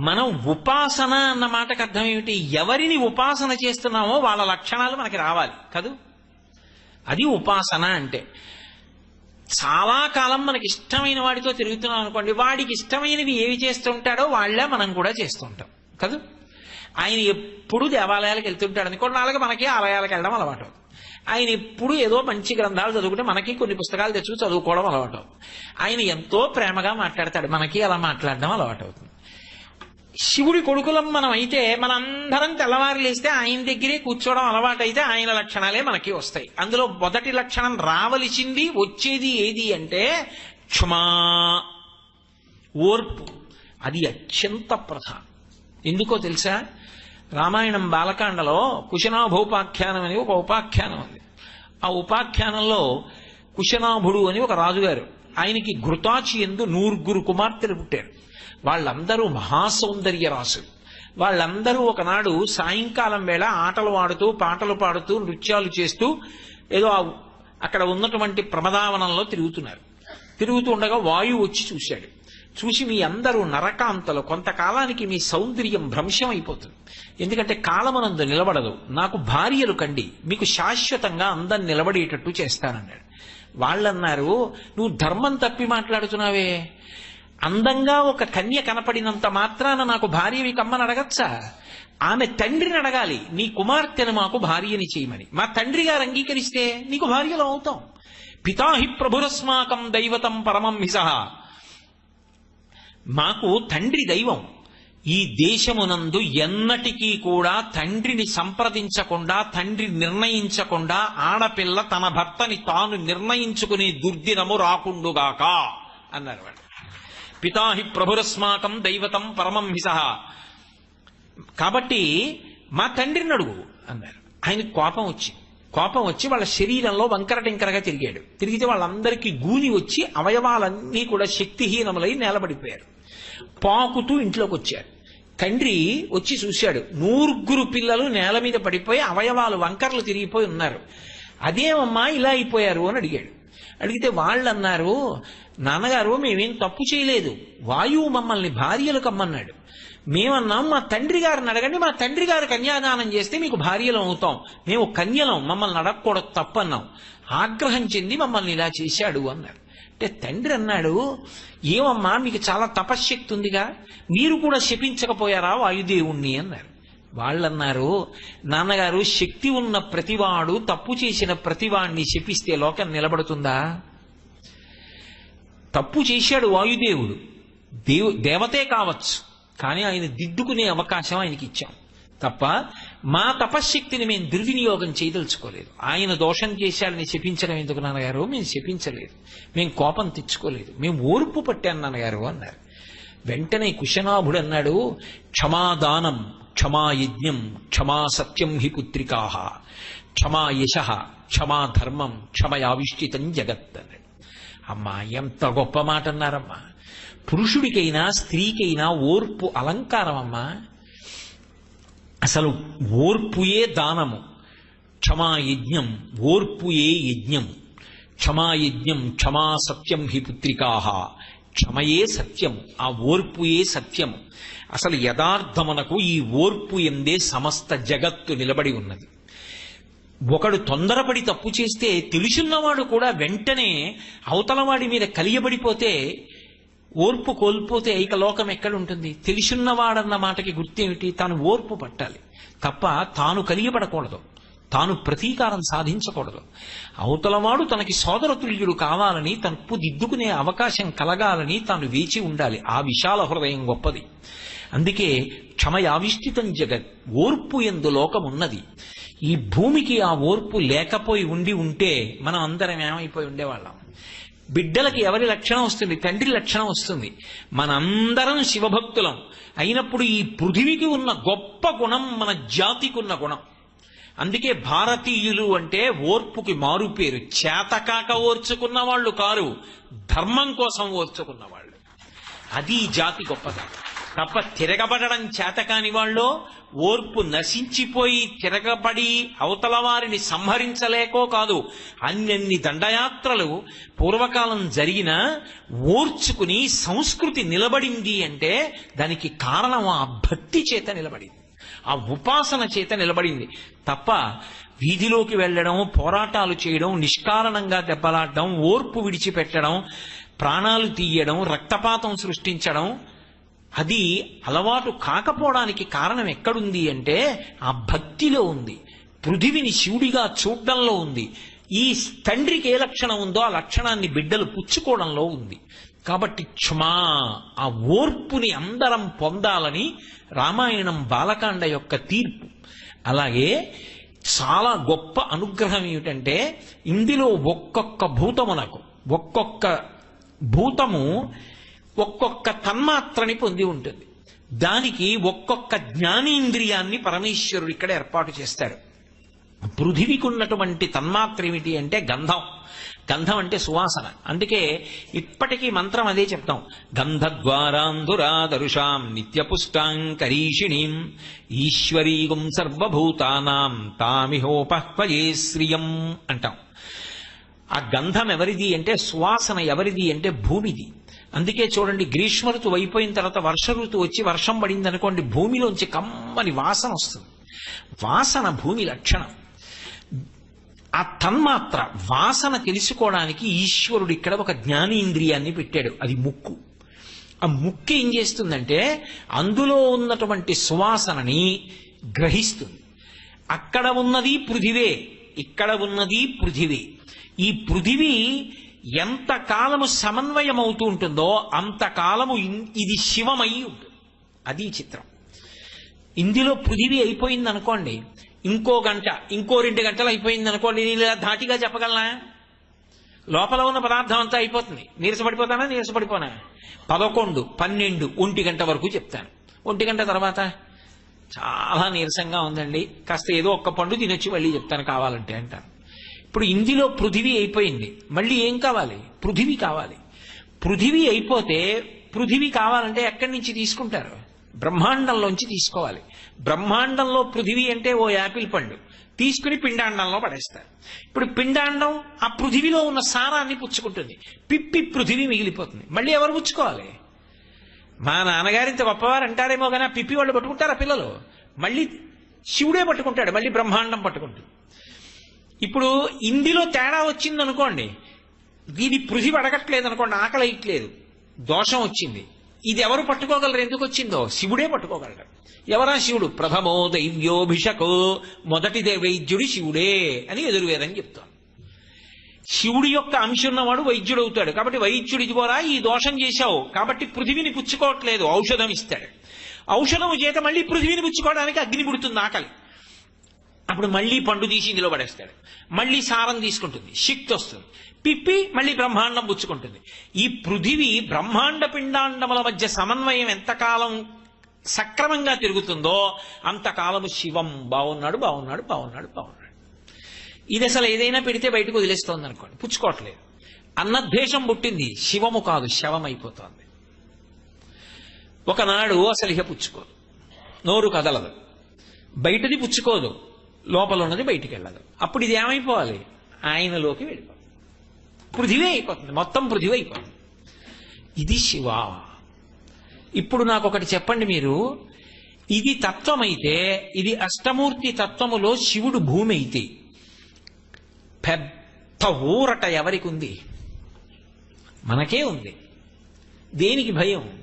మనం ఉపాసన అన్న మాటకు అర్థం ఏమిటి? ఎవరిని ఉపాసన చేస్తున్నామో వాళ్ళ లక్షణాలు మనకి రావాలి కదూ? అది ఉపాసన అంటే. చాలా కాలం మనకి ఇష్టమైన వాడితో తిరుగుతున్నాం అనుకోండి వాడికి ఇష్టమైనవి ఏవి చేస్తుంటాడో వాళ్ళే మనం కూడా చేస్తుంటాం కదూ? ఆయన ఎప్పుడు దేవాలయాలకు వెళ్తుంటాడు అనుకోండి అలాగే మనకి ఆలయాలకు వెళ్ళడం అలవాటు. ఆయన ఎప్పుడు ఏదో మంచి గ్రంథాలు చదువుకుంటే మనకి కొన్ని పుస్తకాలు తెచ్చుకు చదువుకోవడం అలవాటు. ఆయన ఎంతో ప్రేమగా మాట్లాడతాడు మనకి అలా మాట్లాడడం అలవాటు అవుతుంది. శివుడి కొడుకులం మనం అయితే మనందరం తెల్లవారు లేస్తే ఆయన దగ్గరే కూర్చోవడం అలవాటైతే ఆయన లక్షణాలే మనకి వస్తాయి. అందులో మొదటి లక్షణం రావలసింది వచ్చేది ఏది అంటే క్షమా ఓర్పు. అది అత్యంత ప్రధానం. ఎందుకో తెలుసా? రామాయణం బాలకాండలో కుశనాభోపాఖ్యానం అని ఒక ఉపాఖ్యానం ఉంది. ఆ ఉపాఖ్యానంలో కుశనాభుడు అని ఒక రాజుగారు. ఆయనకి ఘృతాచి ఎందు నూరుగురు కుమార్తెలు పుట్టారు. వాళ్ళందరూ మహాసౌందర్య రాసులు వాళ్ళందరూ ఒకనాడు సాయంకాలం వేళ ఆటలు ఆడుతూ పాటలు పాడుతూ నృత్యాలు చేస్తూ ఏదో అక్కడ ఉన్నటువంటి ప్రమదావనంలో తిరుగుతున్నారు. తిరుగుతూ ఉండగా వాయువు వచ్చి చూశాడు. చూసి మీ అందరూ నరకాంతలు కొంతకాలానికి మీ సౌందర్యం భ్రంశం అయిపోతుంది ఎందుకంటే కాలమనందు నిలబడదు. నాకు భార్యలు కండి మీకు శాశ్వతంగా అందం నిలబడేటట్టు చేస్తానన్నాడు. వాళ్ళన్నారు నువ్వు ధర్మం తప్పి మాట్లాడుతున్నావే. అందంగా ఒక కన్య కనపడినంత మాత్రాన నాకు భార్యవి కమ్మని అడగచ్చా? ఆమె తండ్రిని అడగాలి. నీ కుమార్తెను మాకు భార్యని చేయమని. మా తండ్రి గారు అంగీకరిస్తే నీకు భార్యలో అవుతాం. పితాహి ప్రభురస్మాకం దైవతం పరమం హిసహ మాకు తండ్రి దైవం. ఈ దేశమునందు ఎన్నటికీ కూడా తండ్రిని సంప్రదించకుండా తండ్రి నిర్ణయించకుండా ఆడపిల్ల తన భర్తని తాను నిర్ణయించుకునే దుర్దినము రాకుండుగాక అన్నారు పితాహి ప్రభురస్మాకం దైవతం పరమం హిసహ కాబట్టి మా తండ్రిని అడుగు అన్నారు. ఆయన కోపం వచ్చి కోపం వచ్చి వాళ్ళ శరీరంలో వంకర టింకరగా తిరిగాడు. తిరిగితే వాళ్ళందరికీ గూని వచ్చి అవయవాలన్నీ కూడా శక్తిహీనములై నేలబడిపోయారు. పాకుతూ ఇంట్లోకి వచ్చారు తండ్రి వచ్చి చూశాడు. నూరుగురు పిల్లలు నేల మీద పడిపోయి అవయవాలు వంకరలు తిరిగిపోయి ఉన్నారు. అదేమమ్మా ఇలా అయిపోయారు అని అడిగాడు. అడిగితే వాళ్ళు అన్నారు నాన్నగారు మేమేం తప్పు చేయలేదు. వాయువు మమ్మల్ని భార్యలు కమ్మన్నాడు. మేమన్నాం మా తండ్రి గారిని అడగండి మా తండ్రి గారు కన్యాదానం చేస్తే మీకు భార్యలం అవుతాం. మేము కన్యలం మమ్మల్ని అడగకూడదు తప్పన్నాం. ఆగ్రహం చెంది మమ్మల్ని ఇలా చేశాడు అన్నారు అంటే తండ్రి అన్నాడు ఏమమ్మా మీకు చాలా తపశ్శక్తి ఉందిగా. మీరు కూడా శపించకపోయారా వాయుదేవుణ్ణి? అన్నారు. వాళ్ళన్నారు నాన్నగారు శక్తి ఉన్న ప్రతివాడు తప్పు చేసిన ప్రతివాణ్ణి శపిస్తే లోకం నిలబడుతుందా? తప్పు చేశాడు వాయుదేవుడు. దేవు దేవతే కావచ్చు. కానీ ఆయన దిద్దుకునే అవకాశం ఆయనకి ఇచ్చాం. తప్ప మా తపశ్శక్తిని మేము దుర్వినియోగం చేయదలుచుకోలేదు. ఆయన దోషం చేశాడని శపించడం ఎందుకు నాన్నగారు? మేము శపించలేదు. మేము కోపం తెచ్చుకోలేదు. మేము ఓర్పు పట్టాను నాన్నగారు అన్నారు. వెంటనే కుశనాభుడు అన్నాడు క్షమాదానం. క్షమాయజ్ఞం క్షమా సత్యం హి పుత్రికా. క్షమా యశ క్షమా ధర్మం క్షమయావిష్టితం జగత్ అమ్మా ఎంత గొప్ప మాట అన్నారమ్మా పురుషుడికైనా స్త్రీకైనా ఓర్పు అలంకారం అమ్మా అసలు ఓర్పుయే దానము. క్షమాయజ్ఞం ఓర్పుయే యజ్ఞం. క్షమాయజ్ఞం క్షమా సత్యం హి పుత్రికాహ క్షమయే సత్యం ఆ ఓర్పుయే సత్యం అసలు యథార్థమునకు ఈ ఓర్పు ఎందే సమస్త జగత్తు నిలబడి ఉన్నది. ఒకడు తొందరపడి తప్పు చేస్తే తెలుసున్నవాడు కూడా వెంటనే అవతలవాడి మీద కలియబడిపోతే ఓర్పు కోల్పోతే ఇక లోకం ఎక్కడుంటుంది? తెలుసున్నవాడన్న తెలిసున్నవాడన్న మాటకి గుర్తేమిటి? తాను ఓర్పు పట్టాలి. తప్ప తాను కలియబడకూడదు. తాను ప్రతీకారం సాధించకూడదు. అవతలవాడు తనకి సోదరతుల్యుడు కావాలని తప్పు దిద్దుకునే అవకాశం కలగాలని తాను వేచి ఉండాలి. ఆ విశాల హృదయం గొప్పది. అందుకే క్షమయావిష్టితం జగత్ ఓర్పు ఎందు లోకమున్నది. ఈ భూమికి ఆ ఓర్పు లేకపోయి ఉండి ఉంటే మనం అందరం ఏమైపోయి ఉండేవాళ్ళం? బిడ్డలకి ఎవరి లక్షణం వస్తుంది? తండ్రి లక్షణం వస్తుంది. మనందరం శివభక్తులం. అయినప్పుడు ఈ పృథివికి ఉన్న గొప్ప గుణం మన జాతికి ఉన్న గుణం. అందుకే భారతీయులు అంటే ఓర్పుకి మారు పేరు. చేతకాక ఓర్చుకున్న వాళ్ళు కారు. ధర్మం కోసం ఓర్చుకున్న వాళ్ళు. అది జాతి గొప్పతనం తప్ప తిరగబడడం చేతకాని వాళ్ళు ఓర్పు నశించిపోయి తిరగబడి అవతల వారిని సంహరించలేకో కాదు. అన్నన్ని దండయాత్రలు పూర్వకాలం జరిగిన ఓర్చుకుని సంస్కృతి నిలబడింది అంటే దానికి కారణం ఆ భక్తి చేత నిలబడింది. ఆ ఉపాసన చేత నిలబడింది. తప్ప వీధిలోకి వెళ్ళడం పోరాటాలు చేయడం నిష్కారణంగా దెబ్బలాడడం ఓర్పు విడిచిపెట్టడం ప్రాణాలు తీయడం రక్తపాతం సృష్టించడం అది అలవాటు కాకపోవడానికి కారణం ఎక్కడుంది అంటే ఆ భక్తిలో ఉంది. పృథివిని శివుడిగా చూడడంలో ఉంది. ఈ తండ్రికి ఏ లక్షణం ఉందో ఆ లక్షణాన్ని బిడ్డలు పుచ్చుకోవడంలో ఉంది. కాబట్టి క్షమా ఆ ఓర్పుని అందరం పొందాలని రామాయణం బాలకాండ యొక్క తీర్పు. అలాగే చాలా గొప్ప అనుగ్రహం ఏమిటంటే ఇందులో ఒక్కొక్క భూతమునకు ఒక్కొక్క భూతము ఒక్కొక్క తన్మాత్రని పొంది ఉంటుంది. దానికి ఒక్కొక్క జ్ఞానేంద్రియాన్ని పరమేశ్వరుడు ఇక్కడ ఏర్పాటు చేస్తాడు. పృథివికి ఉన్నటువంటి తన్మాత్ర ఏమిటి అంటే గంధం. గంధం అంటే సువాసన. అందుకే ఇప్పటికీ మంత్రం అదే చెప్తాం. గంధద్వారాంధురాదరుషాం నిత్యపుష్టాంకరీషిణీం ఈశ్వరీగుం సర్వభూతానాం తామిహోపహ్వయే శ్రియం అంటాం. ఆ గంధం ఎవరిది అంటే సువాసన ఎవరిది అంటే భూమిది. అందుకే చూడండి గ్రీష్మ ఋతువు అయిపోయిన తర్వాత వర్ష ఋతువు వచ్చి వర్షం పడింది అనుకోండి భూమిలోంచి కమ్మని వాసన వస్తుంది. వాసన భూమి లక్షణం. ఆ తన్మాత్ర వాసన తెలుసుకోవడానికి ఈశ్వరుడు ఇక్కడ ఒక జ్ఞానేంద్రియాన్ని పెట్టాడు. అది ముక్కు. ఆ ముక్కు ఏం చేస్తుందంటే అందులో ఉన్నటువంటి సువాసనని గ్రహిస్తుంది. అక్కడ ఉన్నది పృథివే ఇక్కడ ఉన్నది పృథివీ. ఈ పృథివీ ఎంత కాలము సమన్వయం అవుతూ ఉంటుందో అంతకాలము ఇన్- ఇది శివమై ఉంటుంది. అది చిత్రం. ఇందులో పృథివీ అయిపోయింది అనుకోండి ఇంకో గంట ఇంకో రెండు గంటలు అయిపోయింది అనుకోండి నేను ఇలా ధాటిగా చెప్పగలనా? లోపల ఉన్న పదార్థం అంతా అయిపోతుంది. నీరసపడిపోతానా? నీరసపడిపోనా? పదకొండు పన్నెండు ఒంటి గంట వరకు చెప్తాను. ఒంటి గంట తర్వాత చాలా నీరసంగా ఉందండి. కాస్త ఏదో ఒక్క పండు తినొచ్చి మళ్ళీ చెప్తాను కావాలంటే అంటాను ఇప్పుడు ఇందులో పృథివీ అయిపోయింది. మళ్ళీ ఏం కావాలి? పృథివీ కావాలి. పృథివీ అయిపోతే పృథివీ కావాలంటే ఎక్కడి నుంచి తీసుకుంటారు? బ్రహ్మాండంలోంచి తీసుకోవాలి. బ్రహ్మాండంలో పృథివీ అంటే ఓ యాపిల్ పండు. తీసుకుని పిండాండంలో పడేస్తారు. ఇప్పుడు పిండాండం ఆ పృథివీలో ఉన్న సారాన్ని పుచ్చుకుంటుంది. పిప్పి పృథివీ మిగిలిపోతుంది. మళ్ళీ ఎవరు పుచ్చుకోవాలి? మా నాన్నగారు ఇంత గొప్పవారు అంటారేమో కానీ ఆ పిప్పి వాళ్ళు పట్టుకుంటారా పిల్లలు? మళ్ళీ శివుడే పట్టుకుంటాడు. మళ్ళీ బ్రహ్మాండం పట్టుకుంటుంది. ఇప్పుడు ఇందులో తేడా వచ్చింది అనుకోండి దీని పృథివి అడగట్లేదు అనుకోండి ఆకలి వేయట్లేదు. దోషం వచ్చింది. ఇది ఎవరు పట్టుకోగలరు? ఎందుకు వచ్చిందో శివుడే పట్టుకోగలడు. ఎవరా శివుడు? ప్రథమో దైవ్యోభిషకో మొదటి వైద్యుడు శివుడే అని ఎదురువేదం చెప్తాం. శివుడి యొక్క అంశం ఉన్నవాడు వైద్యుడు అవుతాడు కాబట్టి వైద్యుడి ద్వారా ఈ దోషం చేశావు. కాబట్టి పృథివిని పుచ్చుకోవట్లేదు. ఔషధం ఇస్తాడు. ఔషధం చేత మళ్ళీ పృథివిని పుచ్చుకోవడానికి అగ్ని పుడుతుంది ఆకలి. అప్పుడు మళ్ళీ పండు తీసి ఇందులో పడేస్తాడు. మళ్ళీ సారం తీసుకుంటుంది. శక్తి వస్తుంది. పిప్పి మళ్ళీ బ్రహ్మాండం పుచ్చుకుంటుంది. ఈ పృథివీ బ్రహ్మాండ పిండాండముల మధ్య సమన్వయం ఎంతకాలం సక్రమంగా తిరుగుతుందో అంతకాలము శివం బాగున్నాడు బాగున్నాడు బాగున్నాడు బాగున్నాడు ఇది అసలు ఏదైనా పెడితే బయటకు వదిలేస్తోంది అనుకోండి పుచ్చుకోవట్లేదు. అన్నద్వేషం పుట్టింది. శివము కాదు శవం అయిపోతోంది ఒకనాడు అసలు ఇక పుచ్చుకోదు. నోరు కదలదు. బయటది పుచ్చుకోదు. లోపల ఉన్నది బయటికి వెళ్ళదు అప్పుడు ఇది ఏమైపోవాలి? ఆయనలోకి వెళ్ళిపోవాలి పృథివీ అయిపోతుంది. మొత్తం పృథివీ అయిపోతుంది. ఇది శివ. ఇప్పుడు నాకు ఒకటి చెప్పండి మీరు. ఇది తత్వమైతే ఇది అష్టమూర్తి తత్వములో శివుడు భూమి అయితే పెద్ద ఊరట ఎవరికి ఉంది మనకే ఉంది. దేనికి భయం?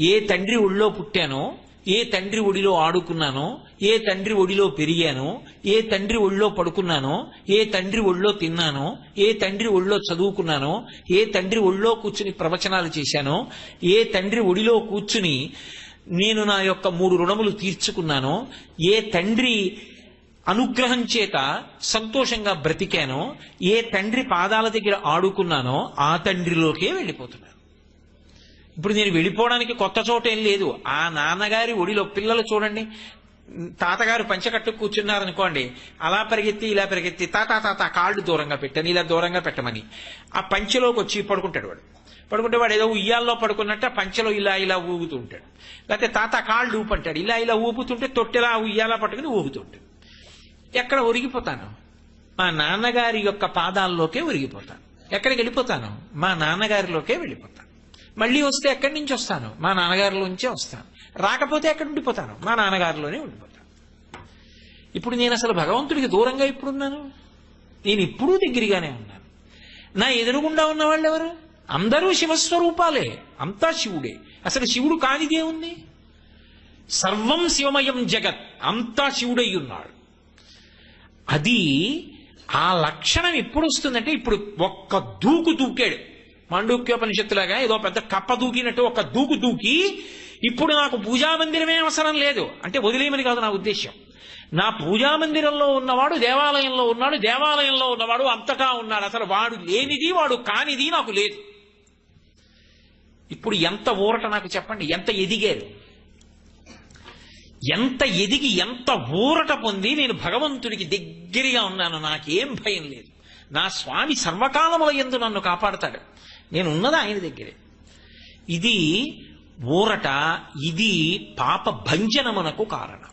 ఏ తండ్రి ఒళ్ళో పుట్టానో ఏ తండ్రి ఒడిలో ఆడుకున్నానో ఏ తండ్రి ఒడిలో పెరిగానో ఏ తండ్రి ఒళ్ళో పడుకున్నానో ఏ తండ్రి ఒళ్ళో తిన్నానో ఏ తండ్రి ఒళ్ళో చదువుకున్నానో ఏ తండ్రి ఒళ్ళో కూర్చుని ప్రవచనాలు చేశానో ఏ తండ్రి ఒడిలో కూర్చుని నేను నా యొక్క మూడు రుణములు తీర్చుకున్నానో ఏ తండ్రి అనుగ్రహం చేత సంతోషంగా బ్రతికానో ఏ తండ్రి పాదాల దగ్గర ఆడుకున్నానో ఆ తండ్రిలోకే వెళ్ళిపోతున్నాను. ఇప్పుడు నేను వెళ్ళిపోవడానికి కొత్త చోట ఏం లేదు. ఆ నాన్నగారి ఒడిలో పిల్లలు చూడండి. తాతగారు పంచకట్టు కూర్చున్నారనుకోండి. అలా పరిగెత్తి ఇలా పరిగెత్తి తాత తాత కాళ్ళు దూరంగా పెట్టని ఇలా దూరంగా పెట్టమని. ఆ పంచెలోకి వచ్చి పడుకుంటాడు వాడు. పడుకుంటే వాడు ఏదో ఉయ్యాల్లో పడుకున్నట్టు ఆ పంచెలో ఇలా ఇలా ఊగుతూ ఉంటాడు. లేకపోతే తాత కాళ్ళు ఊపంటాడు. ఇలా ఇలా ఊపుతుంటే తొట్టెలా ఉయ్యాలా పట్టుకుని ఊగుతుంటాడు ఎక్కడ ఒరిగిపోతాను? మా నాన్నగారి యొక్క పాదాల్లోకే ఒరిగిపోతాను. ఎక్కడికి వెళ్ళిపోతాను? మా నాన్నగారిలోకే వెళ్ళిపోతాను. మళ్ళీ వస్తే ఎక్కడి నుంచి వస్తాను? మా నాన్నగారిలోంచే వస్తాను. రాకపోతే ఎక్కడ ఉండిపోతాను? మా నాన్నగారిలోనే ఉండిపోతాను. ఇప్పుడు నేను అసలు భగవంతుడికి దూరంగా ఇప్పుడున్నాను నేను ఇప్పుడు దగ్గరగానే ఉన్నాను. నా ఎదురుగుండా ఉన్న వాళ్ళు ఎవరు? అందరూ శివస్వరూపాలే. అంతా శివుడే. అసలు శివుడు కానిదే ఉంది సర్వం శివమయం జగత్. అంతా శివుడై ఉన్నాడు. అది ఆ లక్షణం ఎప్పుడు వస్తుందంటే ఇప్పుడు ఒక్క దూకు దూకాడు. మాండూక్యోపనిషత్తులాగా ఏదో పెద్ద కప్ప దూకినట్టు ఒక దూకు దూకి ఇప్పుడు నాకు పూజా మందిరమే అవసరం లేదు. అంటే వదిలేయమని కాదు నా ఉద్దేశం నా పూజా మందిరంలో ఉన్నవాడు దేవాలయంలో ఉన్నాడు దేవాలయంలో ఉన్నవాడు అంతటా ఉన్నాడు. అసలు వాడు లేనిది వాడు కానిది నాకు లేదు. ఇప్పుడు ఎంత ఊరట నాకు చెప్పండి ఎంత ఎదిగారు? ఎంత ఎదిగి ఎంత ఊరట పొంది నేను భగవంతుడికి దగ్గరగా ఉన్నాను నాకేం భయం లేదు. నా స్వామి సర్వకాలముల ఎందు నన్ను కాపాడతాడు. నేను ఉన్నది ఆయన దగ్గరే. ఇది ఊరట ఇది పాప భంజనమునకు కారణం.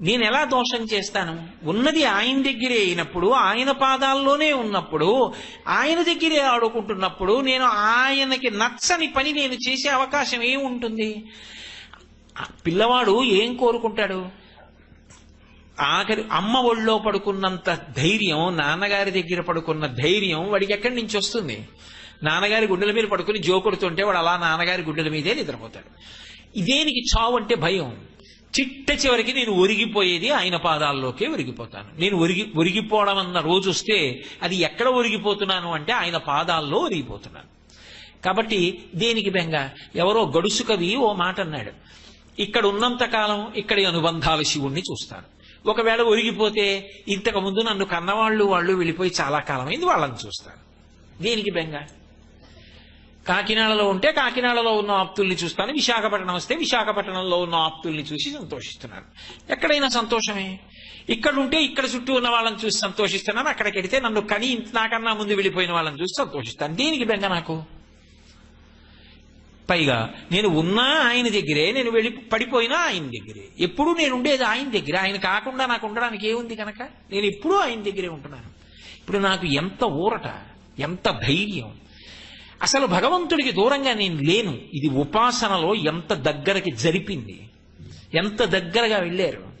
నేను ఎలా దోషం చేస్తాను? ఉన్నది ఆయన దగ్గరే అయినప్పుడు ఆయన పాదాల్లోనే ఉన్నప్పుడు ఆయన దగ్గరే ఆడుకుంటున్నప్పుడు నేను ఆయనకి నచ్చని పని నేను చేసే అవకాశం ఏముంటుంది ఆ పిల్లవాడు ఏం కోరుకుంటాడు? ఆఖరి అమ్మ ఒళ్ళో పడుకున్నంత ధైర్యం నాన్నగారి దగ్గర పడుకున్న ధైర్యం వాడికి ఎక్కడి నుంచి వస్తుంది? నాన్నగారి గుండెల మీద పడుకుని జో కొడుతుంటే వాడు అలా నాన్నగారి గుండెల మీదే నిద్రపోతాడు. ఇదేనికి చావు అంటే భయం. చిట్ట చివరికి నేను ఒరిగిపోయేది ఆయన పాదాల్లోకే ఒరిగిపోతాను. నేను ఒరిగి ఒరిగిపోవడం అన్న రోజు వస్తే అది ఎక్కడ ఒరిగిపోతున్నాను అంటే ఆయన పాదాల్లో ఒరిగిపోతున్నాను. కాబట్టి దేనికి బెంగ? ఎవరో గడుసు కవి ఓ మాట అన్నాడు. ఇక్కడ ఉన్నంత కాలం ఇక్కడి అనుబంధాల శివుణ్ణి చూస్తాను. ఒకవేళ ఒరిగిపోతే ఇంతకు ముందు నన్ను కన్నవాళ్ళు వాళ్ళు వెళ్ళిపోయి చాలా కాలమైంది వాళ్ళని చూస్తాను. దేనికి బెంగ? కాకినాడలో ఉంటే కాకినాడలో ఉన్న ఆప్తుల్ని చూస్తాను విశాఖపట్నం వస్తే విశాఖపట్నంలో ఉన్న ఆప్తుల్ని చూసి సంతోషిస్తున్నాను. ఎక్కడైనా సంతోషమే. ఇక్కడ ఉంటే ఇక్కడ చుట్టూ ఉన్న వాళ్ళని చూసి సంతోషిస్తున్నాను అక్కడికి వెడితే నన్ను కని నాకన్నా ముందు వెళ్ళిపోయిన వాళ్ళని చూసి సంతోషిస్తాను. దేనికి బెంగ నాకు? పైగా నేను ఉన్నా ఆయన దగ్గరే నేను వెళ్ళి పడిపోయినా ఆయన దగ్గరే. ఎప్పుడు నేను ఉండేది ఆయన దగ్గర. ఆయన కాకుండా నాకు ఉండడానికి ఏముంది కనుక? నేను ఎప్పుడూ ఆయన దగ్గరే ఉంటున్నాను. ఇప్పుడు నాకు ఎంత ఊరట ఎంత ధైర్యం అసలు భగవంతుడికి దూరంగా నేను లేను. ఇది ఉపాసనలో ఎంత దగ్గరకి జరిపింది. ఎంత దగ్గరగా వెళ్ళారు?